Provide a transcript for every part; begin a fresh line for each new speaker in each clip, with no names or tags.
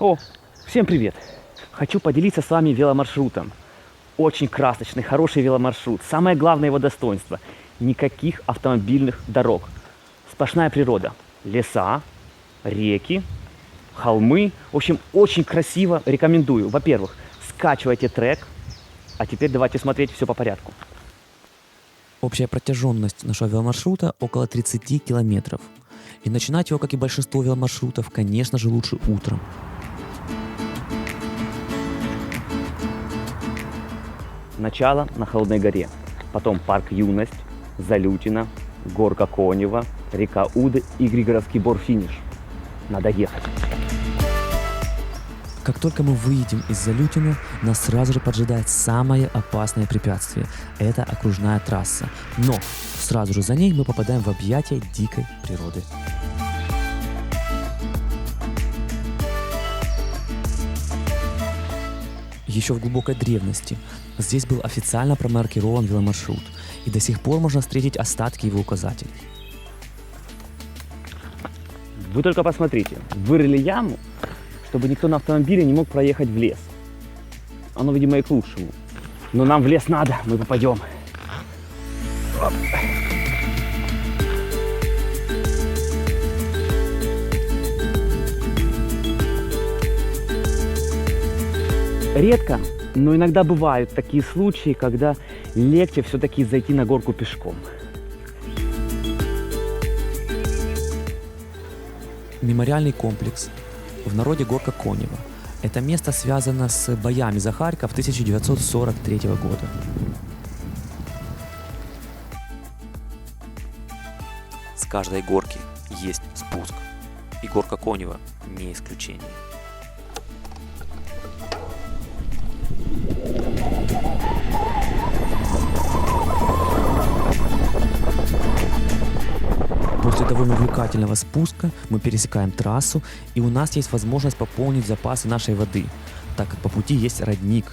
О, всем привет! Хочу поделиться с вами веломаршрутом. Очень красочный, хороший веломаршрут. Самое главное его достоинство – никаких автомобильных дорог. Сплошная природа. Леса, реки, холмы. В общем, очень красиво. Рекомендую. Во-первых, скачивайте трек. А теперь давайте смотреть все по порядку.
Общая протяженность нашего веломаршрута около 30 километров. И начинать его, как и большинство веломаршрутов, конечно же, лучше утром.
Начало на Холодной горе, потом парк Юность, Залютина, горка Конева, река Уды и Григоровский бор финиш. Надо ехать.
Как только мы выйдем из Залютина, нас сразу же поджидает самое опасное препятствие. Это окружная трасса. Но сразу же за ней мы попадаем в объятия дикой природы. Еще в глубокой древности здесь был официально промаркирован веломаршрут, и до сих пор можно встретить остатки его указателей.
Вы только посмотрите, вырыли яму, чтобы никто на автомобиле не мог проехать в лес. Оно, видимо, и к лучшему. Но нам в лес надо, мы попадем. Оп. Редко, но иногда бывают такие случаи, когда легче все-таки зайти на горку пешком.
Мемориальный комплекс, в народе Горка Конева. Это место связано с боями за Харьков 1943 года. С каждой горки есть спуск. И горка Конева не исключение. После довольно увлекательного спуска мы пересекаем трассу, и у нас есть возможность пополнить запасы нашей воды, так как по пути есть родник.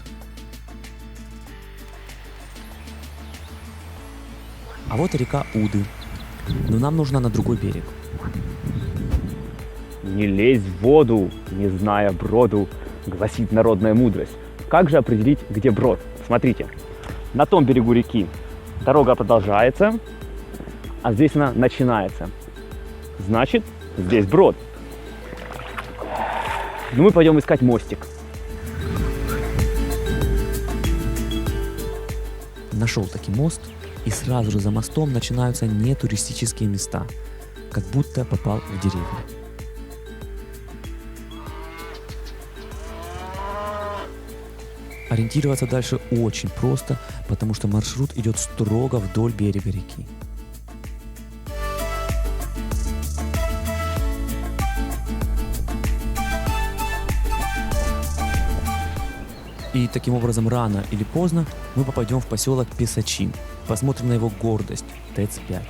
А вот и река Уды. Но нам нужно на другой берег.
Не лезь в воду, не зная броду, гласит народная мудрость. Как же определить, где брод? Смотрите, на том берегу реки дорога продолжается, а здесь она начинается. Значит, здесь брод. Ну, мы пойдем искать мостик.
Нашел таки мост, и сразу же за мостом начинаются нетуристические места, как будто попал в деревню. Ориентироваться дальше очень просто, потому что маршрут идет строго вдоль берега реки. И таким образом рано или поздно мы попадем в поселок Песачин. Посмотрим на его гордость ТЭЦ-5.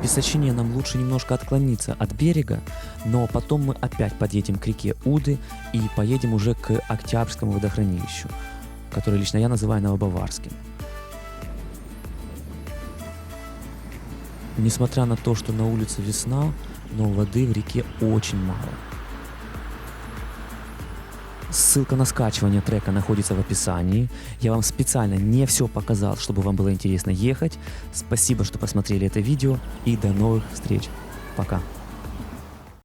В Песачине нам лучше немножко отклониться от берега, но потом мы опять подъедем к реке Уды и поедем уже к Октябрьскому водохранилищу, которое лично я называю Новобаварским. Несмотря на то, что на улице весна, но воды в реке очень мало. Ссылка на скачивание трека находится в описании. Я вам специально не все показал, чтобы вам было интересно ехать. Спасибо, что посмотрели это видео и до новых встреч. Пока.